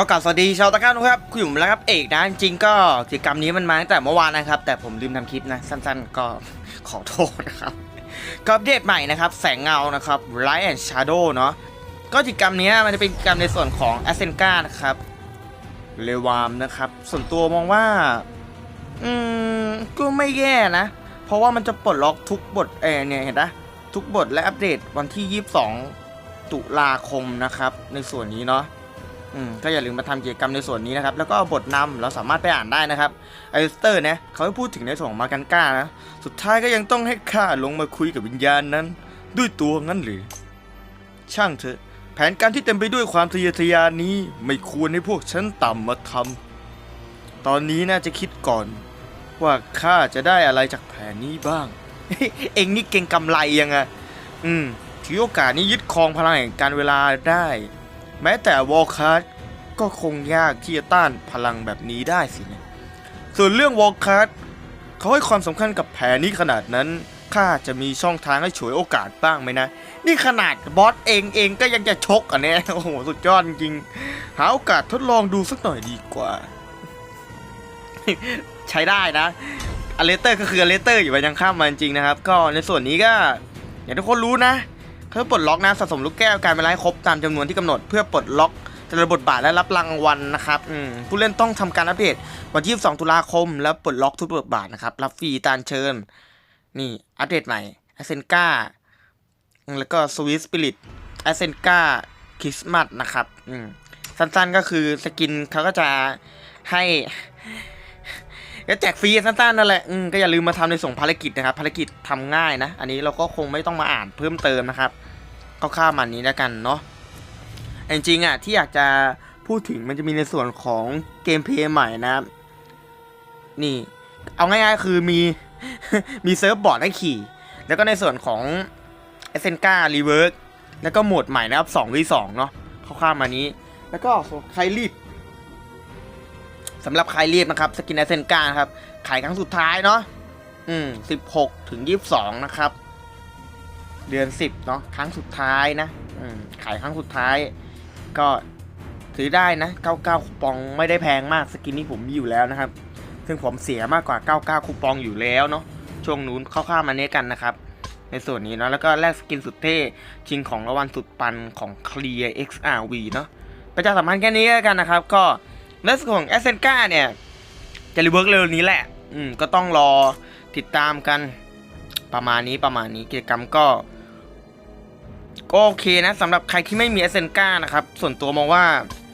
ก็กลับสวัสดีชาวตะก้าทุกครับคุณอยู่แล้วครับเอกนะจริงก็กิจกรรมนี้มันมาตั้งแต่เมื่อวานนะครับ แต่ผมลืมทำคลิปนะสั้นๆ ก็ขอโทษนะครับก็อัปเดตใหม่นะครับ แสงเงานะครับ Light and Shadow เนาะก็กิจกรรมนี้มันจะเป็นกิจกรรมในส่วนของ a s c e n านะครับเลวามนะครับ ส่วนตัวมองว่า อืมก็ไม่แย่นะ เพราะว่ามันจะปลดล็อกทุกบทเออเนี่ยเห็นปะทุกบทและอัปเดตวันที่ 22 ตุลาคมนะครับ ในส่วนนี้เนาะ อืมก็อย่าลืมมาทำกิจกรรมในส่วนนี้นะครับ แล้วก็บทนำเราสามารถไปอ่านได้นะครับไอสเตอร์เนี่ยเขาให้พูดถึงในส่วนของมากันก้านะ สุดท้ายก็ยังต้องให้ข้าลงมาคุยกับวิญญาณนั้น ด้วยตัวงั้นหรือ ช่างเถอะ แผนการที่เต็มไปด้วยความทะเยอทะยานนี้ไม่ควรให้พวกฉันต่ำมาทำตอนนี้น่าจะคิดก่อน ว่าข้าจะได้อะไรจากแผนนี้บ้าง เอ็งนี่เก่งกำไรยังไงอืมถือโอกาสนี้ยึดครองพลังแห่งการเวลาได้ แม้แต่วอลคัสก็คงยากที่จะต้านพลังแบบนี้ได้สินะส่วนเรื่องวอลคัสเขาให้ความสำคัญกับแผนนี้ขนาดนั้นข้าจะมีช่องทางให้ฉวยโอกาสบ้างไหมนะ นี่ขนาดบอสเองเองก็ยังจะชกอะเนี่ยโอ้โหสุดยอดจริง หาโอกาสทดลองดูสักหน่อยดีกว่า ใช้ได้นะอเลเตอร์ก็คืออเลเตอร์อยู่ไปยังข้ามมาจริงนะครับ ก็ในส่วนนี้ก็ อย่างทุกคนรู้นะ เขาปลดล็อกนะสะสมลูกแก้วการเวลาให้ครบตามจำนวนที่กำหนดเพื่อปลดล็อกแต่ละบทบาทและรับรางวัลนะครับผู้เล่นต้องทำการอัปเดตวันที่22ตุลาคม แล้วปลดล็อกทุกบทบาทนะครับ รับฟรีตามเชิญ นี่อัปเดตใหม่อเซนกาแล้วก็สวิสปิริตอเซนกาคริสต์มาสนะครับสั้นๆก็คือสกินเขาก็จะให้ ก็แจกฟรีสั้นๆนั่นแหละ อืมก็อย่าลืมมาทำในส่งภารกิจนะครับ ภารกิจทำง่ายนะ อันนี้เราก็คงไม่ต้องมาอ่านเพิ่มเติมนะครับคร่าวๆมันนี้แล้วกันเนาะจริงๆอะที่อยากจะพูดถึงมันจะมีในส่วนของเกมเพลย์ใหม่นะครับ นี่ เอาง่ายๆคือมีมีเซิร์ฟบอร์ดให้ขี่ แล้วก็ในส่วนของเอเซนการีเวิร์กแล้วก็โหมดใหม่นะครับ2 v 2เนาะคร่าวๆมานี้ แล้วก็ใครรีบ สำหรับใครรีบนะครับสกินไอเซนกานครับ ขายครั้งสุดท้ายเนาะอืมสิบหกถึงยี่สิบสองนะครับ เดือนสิบเนาะครั้งสุดท้ายนะอืมขายครั้งสุดท้าย ก็ซื้อได้นะเก้าเก้าคูปองไม่ได้แพงมากสกินนี้ผมมีอยู่แล้วนะครับ ซึ่งผมเสียมากกว่า99คูปองอยู่แล้วเนาะช่วงนู้นเข้าๆมาเนี้ยกันนะครับในส่วนนี้เนาะแล้วก็แลกสกินสุดเท่ชิงของรางวัลสุดปันของ Clear XRV เนาะประชาสัมพันธ์แค่นี้แล้วกันนะครับ ก็ นส่วนของแอสเซนกาเนี่ยจะรีเวิร์กเร็วนี้แหละ อืมก็ต้องรอติดตามกันประมาณนี้ประมาณนี้กิจกรรมก็ ก็โอเคนะสำหรับใครที่ไม่มีแอสเซนกานะครับ ส่วนตัวมองว่า